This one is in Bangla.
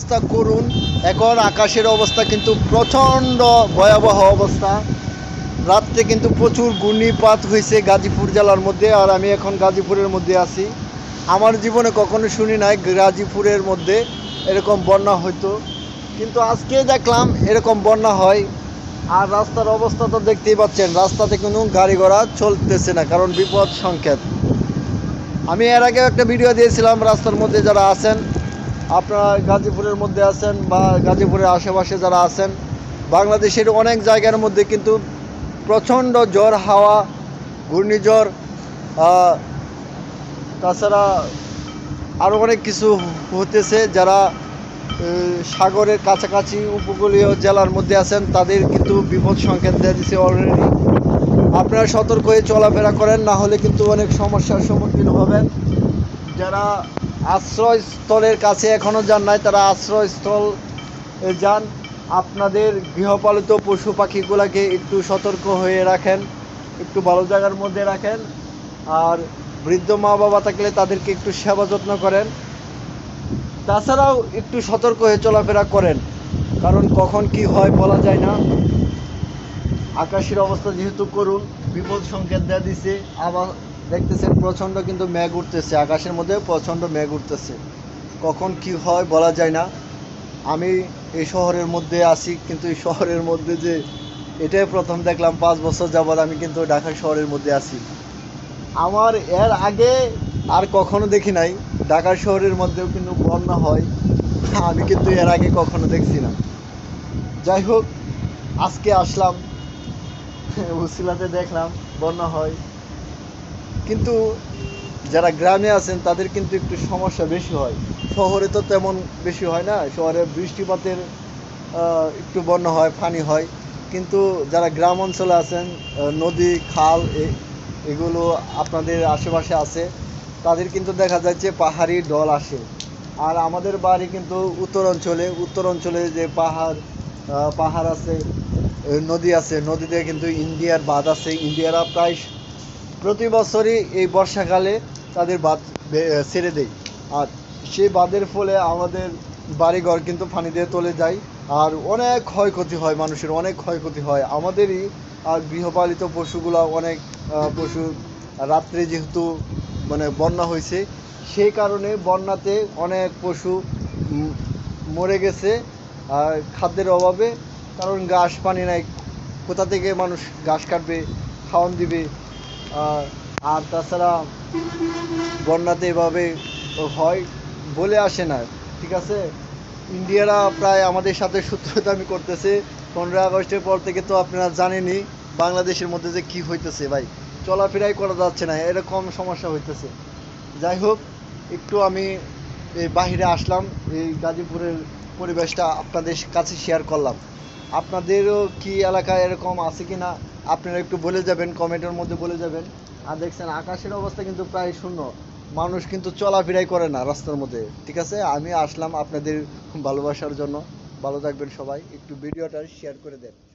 অবস্থা করুন। এখন আকাশের অবস্থা কিন্তু প্রচণ্ড ভয়াবহ অবস্থা। রাত্রে কিন্তু প্রচুর ঘূর্ণিপাত হয়েছে গাজীপুর জেলার মধ্যে, আর আমি এখন গাজীপুরের মধ্যে আছি। আমার জীবনে কখনো শুনি নাই গাজীপুরের মধ্যে এরকম বন্যা হইতো। কিন্তু আজকে দেখলাম এরকম বন্যা হয়, আর রাস্তার অবস্থা তো দেখতেই পাচ্ছেন, রাস্তাতে কোনো গাড়ি ঘোড়া চলতেছে না, কারণ বিপদ সংকেত। আমি এর আগেও একটা ভিডিও দিয়েছিলাম, রাস্তার মধ্যে যারা আছেন আপনারা গাজীপুরের মধ্যে আছেন বা গাজীপুরের আশেপাশে যারা আছেন, বাংলাদেশের অনেক জায়গার মধ্যে কিন্তু প্রচণ্ড জ্বর, হাওয়া, ঘূর্ণিঝড় তাছাড়া আরও অনেক কিছু হতেছে যারা সাগরের কাছাকাছি উপকূলীয় জেলার মধ্যে আছেন, তাদের কিন্তু বিপদ সংকেত দেওয়া দিচ্ছে অলরেডি আপনারা সতর্ক হয়ে চলাফেরা করেন, না হলে কিন্তু অনেক সমস্যার সম্মুখীন হবেন। যারা আশ্রয়স্থলের কাছে এখনও যান নাই, তারা আশ্রয়স্থল যান। আপনাদের গৃহপালিত পশু পাখিগুলোকে একটু সতর্ক হয়ে রাখেন, একটু ভালো জায়গার মধ্যে রাখেন, আর বৃদ্ধ মা বাবা থাকলে তাদেরকে একটু সেবা যত্ন করেন। তাছাড়াও একটু সতর্ক হয়ে চলাফেরা করেন, কারণ কখন কি হয় বলা যায় না। আকাশের অবস্থা যেহেতু করুন বিপদ সংকেত দেওয়া দিছে আবার দেখতেছেন প্রচণ্ড কিন্তু মেঘ উঠতেছে, আকাশের মধ্যে প্রচণ্ড মেঘ উঠতেছে। কখন কি হয় বলা যায় না। আমি এই শহরের মধ্যে আছি, কিন্তু এই শহরের মধ্যে যে এটাই প্রথম দেখলাম, পাঁচ বছর যাবৎ আমি কিন্তু ঢাকা শহরের মধ্যে আছি। আমার এর আগে আর কখনো দেখি নাই, ঢাকা শহরের মধ্যেও কিন্তু বন্যা হয়, আমি কিন্তু এর আগে কখনো দেখছি না। যাই হোক, আজকে আসলাম, উসিলাতে দেখলাম, বন্যা হয়। কিন্তু যারা গ্রামে আছেন, তাদের কিন্তু একটু সমস্যা বেশি হয়। শহরে তো তেমন বেশি হয় না, শহরে বৃষ্টিপাতের একটু বন্যা হয় পানি হয়। কিন্তু যারা গ্রাম অঞ্চলে আছেন নদী, খাল এগুলো আপনাদের আশেপাশে আছে, তাদের কিন্তু দেখা যাচ্ছে পাহাড়ি ডল আসে। আর আমাদের বাড়ি কিন্তু উত্তর অঞ্চলে উত্তর অঞ্চলে যে পাহাড় পাহাড় আছে নদী আছে, নদীতে কিন্তু ইন্ডিয়ার বাঁধ আছে। ইন্ডিয়ারা প্রায় প্রতি বছরই এই বর্ষাকালে তাদের বাঁধ ছেড়ে দেয় আর সেই বাঁধের ফলে আমাদের বাড়িঘর কিন্তু পানি দিয়ে চলে যায়। আর অনেক ক্ষয়ক্ষতি হয় মানুষের, অনেক ক্ষয়ক্ষতি হয়। আমাদেরই আর গৃহপালিত পশুগুলা অনেক পশু রাত্রে যেহেতু মানে বন্যা হয়েছে, সেই কারণে বন্যাতে অনেক পশু মরে গেছে। আর খাদ্যের অভাবে, কারণ ঘাস পানি নাই। কোথা থেকে মানুষ ঘাস কাটবে, খাওয়ান দিবে? আর তাছাড়া বন্যাতে এভাবে হয় বলে আসে না, ঠিক আছে? ইন্ডিয়ারা প্রায় আমাদের সাথে সূত্রতামি করতেছে। পনেরোই আগস্টের পর থেকে তো আপনারা জানেনই বাংলাদেশের মধ্যে যে কি হইতেছে ভাই। চলাফেরাই করা যাচ্ছে না, এরকম সমস্যা হইতেছে। যাই হোক, একটু আমি বাহিরে আসলাম, এই গাজীপুরের পরিবেশটা আপনাদের কাছে শেয়ার করলাম। আপনাদেরও কি এলাকায় এরকম আছে কি না আপনারা একটু বলে যাবেন কমেন্টের মধ্যে বলে যাবেন। আর দেখছেন, আকাশের অবস্থা কিন্তু প্রায় শূন্য। মানুষ কিন্তু চলাফেরাই করে না রাস্তার মধ্যে। ঠিক আছে? আমি আসলাম আপনাদের ভালোবাসার জন্য। ভালো থাকবেন সবাই। একটু ভিডিওটা শেয়ার করে দেন।